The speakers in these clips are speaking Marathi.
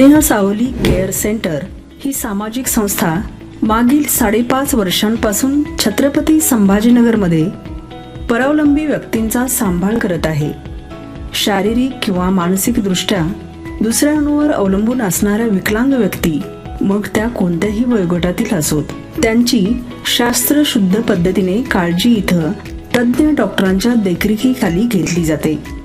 स्नेह सावली केअर सेंटर ही सामाजिक संस्था मागील साडेपाच वर्षांपासून छत्रपती संभाजीनगरमध्ये परावलंबी व्यक्तींचा सांभाळ करत आहे. शारीरिक किंवा मानसिकदृष्ट्या दुसऱ्यांवर अवलंबून असणाऱ्या विकलांग व्यक्ती मग त्या कोणत्याही वयोगटातील असोत. त्यांची शास्त्रशुद्ध पद्धतीने काळजी इथं तज्ज्ञ डॉक्टरांच्या देखरेखीखाली घेतली जाते.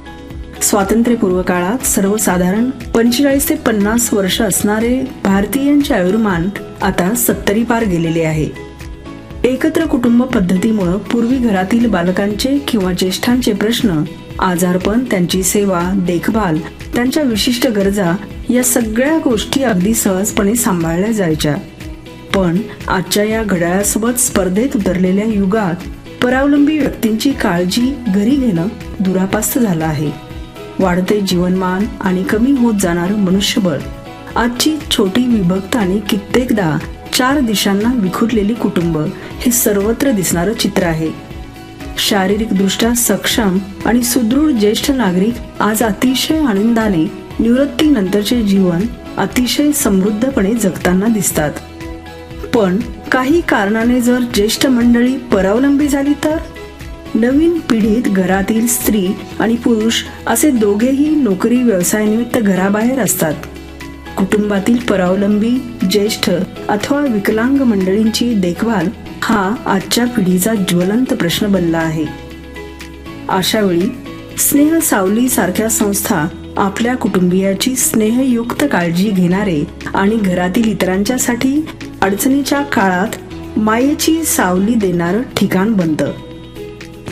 स्वातंत्र्यपूर्व काळात सर्वसाधारण पंचेचाळीस ते पन्नास वर्ष असणारे भारतीयांचे आयुर्मान आता सत्तरी पार गेलेले आहे. एकत्र कुटुंब पद्धतीमुळं पूर्वी घरातील बालकांचे किंवा ज्येष्ठांचे प्रश्न आजारपण त्यांची सेवा देखभाल त्यांच्या विशिष्ट गरजा या सगळ्या गोष्टी अगदी सहजपणे सांभाळल्या जायच्या. पण आजच्या या घड्याळासोबत स्पर्धेत उतरलेल्या युगात परावलंबी व्यक्तींची काळजी घरी घेणं दुरापास्त झालं आहे. वाढते जीवनमान आणि कमी होत जाणारं मनुष्यबळ. आजची छोटी विभक्त आणि कित्येकदा चार दिशांना विखुरलेली कुटुंब हे सर्वत्र दिसणारं चित्र आहे. शारीरिकदृष्ट्या सक्षम आणि सुदृढ ज्येष्ठ नागरिक आज अतिशय आनंदाने निवृत्तीनंतरचे जीवन अतिशय समृद्धपणे जगताना दिसतात. पण काही कारणाने जर ज्येष्ठ मंडळी परावलंबी झाली तर? नवीन पिढीत घरातील स्त्री आणि पुरुष असे दोघेही नोकरी व्यवसायानिमित्त घराबाहेर असतात. कुटुंबातील परावलंबी ज्येष्ठ अथवा विकलांग मंडळींची देखभाल हा आजच्या पिढीचा ज्वलंत प्रश्न बनला आहे. अशा वेळी स्नेह सावली सारख्या संस्था आपल्या कुटुंबियाची स्नेहयुक्त काळजी घेणारे आणि घरातील इतरांच्यासाठी अडचणीच्या काळात मायेची सावली देणारं ठिकाण बनतं.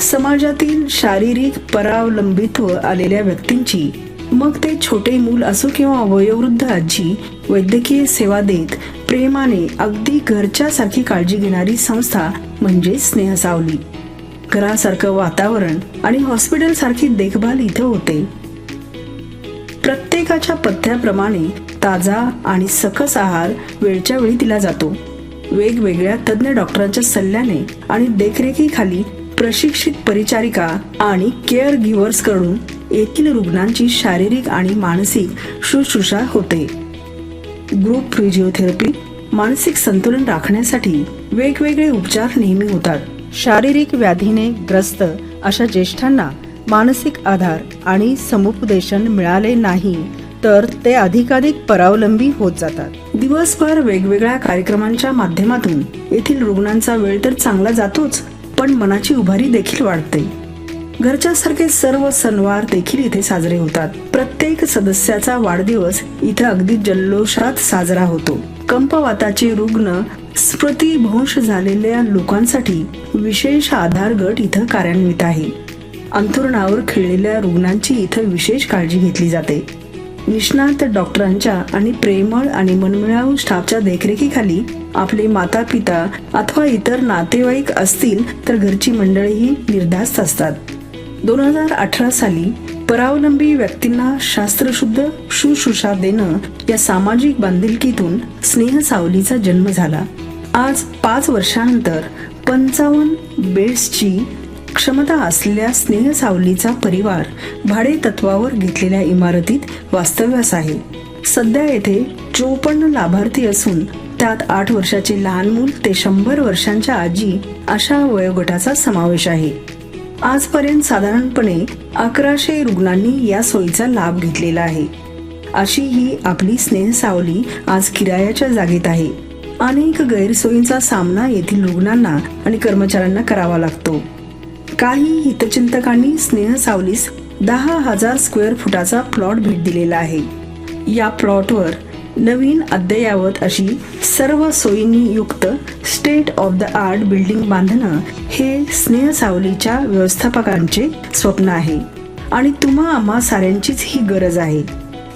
समाजातील शारीरिक परावलंबित्व आलेल्या व्यक्तींची मग ते छोटे मूल असो किंवा वयोवृद्ध आजी वैद्यकीय सेवा देत प्रेमाने अगदी घरच्यासारखी काळजी घेणारी संस्था म्हणजे स्नेहसावली. घरासारखं वातावरण आणि हॉस्पिटल सारखी देखभाल इथं होते. प्रत्येकाच्या पथ्याप्रमाणे ताजा आणि सकस आहार वेळच्या वेळी दिला जातो. वेगवेगळ्या तज्ज्ञ डॉक्टरांच्या सल्ल्याने आणि देखरेखीखाली प्रशिक्षित परिचारिका आणि केअर गिव्हर्सकडून येथील रुग्णांची शारीरिक आणि मानसिक शुश्रूषा होते. ग्रुप फिजिओथेरपी मानसिक संतुलन राखण्यासाठी वेगवेगळे उपचार नेहमी होतात. शारीरिक व्याधीने ग्रस्त अशा ज्येष्ठांना मानसिक आधार आणि समुपदेशन मिळाले नाही तर ते अधिकाधिक परावलंबी होत जातात. दिवसभर वेगवेगळ्या कार्यक्रमांच्या माध्यमातून येथील रुग्णांचा वेळ तर चांगला जातोच पण मनाची उभारी देखील वाढते. घरच्यासारखे सर्व सणवार देखील इथे साजरे होतात. प्रत्येक सदस्याचा वाढदिवस इथे अगदी जल्लोषात साजरा होतो. कंपवाताचे रुग्ण स्मृतीभ्रंश झालेल्या लोकांसाठी विशेष आधार गट इथं कार्यान्वित आहे. अंथरुणावर खिळलेल्या रुग्णांची इथं विशेष काळजी घेतली जाते. निष्णात डॉक्टरांच्या आणि प्रेमळ आणि मनमिळाऊ स्टाफच्या देखरेखीखाली आपले माता पिता अथवा इतर नातेवाईक असतील तर घरची मंडळीही निर्धास्त असतात. दोन हजार अठरा साली परावलंबी व्यक्तींना शास्त्रशुद्ध शुश्रूषा देणं या सामाजिक बांधिलकीतून स्नेह सावलीचा जन्म झाला. आज पाच वर्षानंतर पंचावन्न बेड्सची क्षमता असलेल्या स्नेह सावलीचा परिवार भाडे तत्वावर घेतलेल्या इमारतीत वास्तव्यास आहे. सध्या येथे चोपन्न लाभार्थी असून त्यात आठ वर्षाचे लहान मूल ते शंभर वर्षांच्या आजी अशा वयोगटाचा समावेश आहे. आजपर्यंत साधारणपणे अकराशे रुग्णांनी या सोयीचा लाभ घेतलेला आहे. अशी ही आपली स्नेह सावली आज किरायाच्या जागेत आहे. अनेक गैरसोयींचा सामना येथील रुग्णांना आणि कर्मचाऱ्यांना करावा लागतो. काही हितचिंतकांनी स्नेह सावलीस दहा हजार स्क्वेअर फुटाचा प्लॉट भेट दिलेला आहे. या प्लॉटवर नवीन अद्ययावत अशी सर्व सोयींनी युक्त state of the art building बांधणं हे स्नेह सावलीच्या व्यवस्थापकांचे स्वप्न आहे. आणि तुम्हा आम्हा साऱ्यांचीच ही गरज आहे.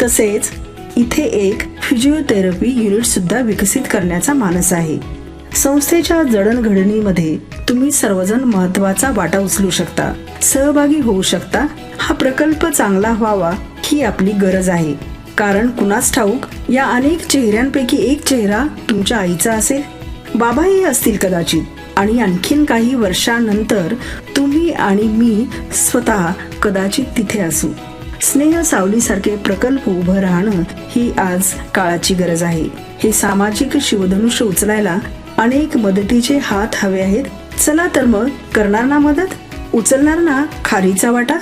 तसेच इथे एक फिजिओथेरपी युनिट सुद्धा विकसित करण्याचा मानस आहे. संस्थेच्या जडणघडणीमध्ये तुम्ही सर्वजण महत्त्वाचा वाटा उचलू शकता सहभागी होऊ शकता. हा प्रकल्प चांगला व्हावा ही आपली गरज आहे. कारण कुणास ठाऊक या अनेक चेहऱ्यांपैकी एक चेहरा तुमच्या आईचा असेल. बाबाही असतील कदाचित आणि आणखीन काही वर्षानंतर तुम्ही आणि मी स्वतः कदाचित तिथे असू. स्नेह सावलीसारखे प्रकल्प उभं राहणं ही आज काळाची गरज आहे. हे सामाजिक शिवधनुष्य उचलायला अनेक मदतीचे हात हवे आहेत. चला तर मग करणार ना मदत? उचलणार ना खारीचा वाटा?